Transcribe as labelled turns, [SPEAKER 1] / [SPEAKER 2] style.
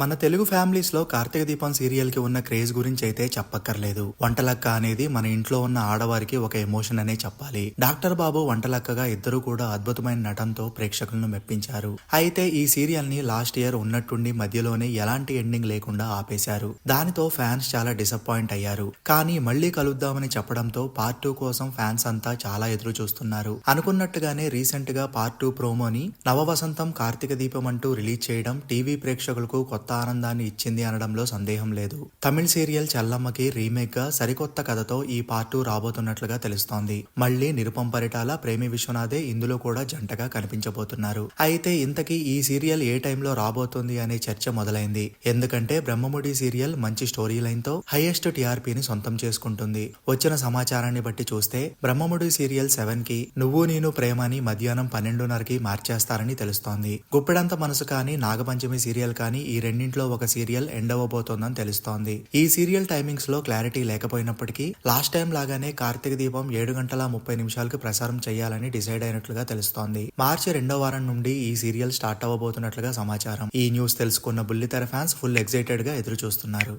[SPEAKER 1] మన తెలుగు ఫ్యామిలీస్లో కార్తీక దీపం సీరియల్కి ఉన్న క్రేజ్ గురించి అయితే చెప్పక్కర్లేదు. వంటలక్క అనేది మన ఇంట్లో ఉన్న ఆడవారికి ఒక ఎమోషన్ అనే చెప్పాలి. డాక్టర్ బాబు వంటలక్కగా ఇద్దరు కూడా అద్భుతమైన నటనతో ప్రేక్షకులను మెప్పించారు. అయితే ఈ సీరియల్ని లాస్ట్ ఇయర్ ఉన్నట్టుండి మధ్యలోనే ఎలాంటి ఎండింగ్ లేకుండా ఆపేశారు. దానితో ఫ్యాన్స్ చాలా డిసప్పాయింట్ అయ్యారు. కానీ మళ్ళీ కలుద్దామని చెప్పడంతో పార్ట్ టూ కోసం ఫ్యాన్స్ అంతా చాలా ఎదురు చూస్తున్నారు. అనుకున్నట్టుగానే రీసెంట్గా పార్ట్ టూ ప్రోమోని నవవసంతం కార్తీక దీపం అంటూ రిలీజ్ చేయడం టీవీ ప్రేక్షకులకు కొత్త ఆనందాన్ని ఇచ్చింది అనడంలో సందేహం లేదు. తమిళ సీరియల్ చల్లమ్మకి రీమేక్గా సరికొత్త కథతో ఈ పార్ట్ టూ రాబోతున్నట్లుగా తెలుస్తోంది. మళ్ళీ నిరుపం పరిటాల ప్రేమి విశ్వనాథే ఇందులో కూడా జంటగా కనిపించబోతున్నారు. అయితే ఇంతకీ ఈ సీరియల్ ఏ టైంలో రాబోతుంది అనే చర్చ మొదలైంది. ఎందుకంటే బ్రహ్మముడి సీరియల్ మంచి స్టోరీ లైన్తో హైయెస్ట్ టీఆర్పీని సొంతం చేసుకుంటుంది. వచ్చిన సమాచారాన్ని బట్టి చూస్తే బ్రహ్మముడి సీరియల్ సెవెన్కి నువ్వు నేను ప్రేమని మధ్యాహ్నం పన్నెండున్నరకి మార్చేస్తారని తెలుస్తోంది. గుప్పెడంత మనసు కానీ నాగపంచమి సీరియల్ కానీ ఈ రెండు రెండింటిలో ఒక సీరియల్ ఎండ్ అవ్వబోతోందని తెలుస్తోంది. ఈ సీరియల్ టైమింగ్స్లో క్లారిటీ లేకపోయినప్పటికీ లాస్ట్ టైం లాగానే కార్తీక దీపం ఏడు గంటల ముప్పై నిమిషాలకు ప్రసారం చేయాలని డిసైడ్ అయినట్లుగా తెలుస్తోంది. మార్చి రెండో వారం నుండి ఈ సీరియల్ స్టార్ట్ అవ్వబోతున్నట్లుగా సమాచారం. ఈ న్యూస్ తెలుసుకున్న బుల్లితెర ఫ్యాన్స్ ఫుల్ ఎక్సైటెడ్గా ఎదురు చూస్తున్నారు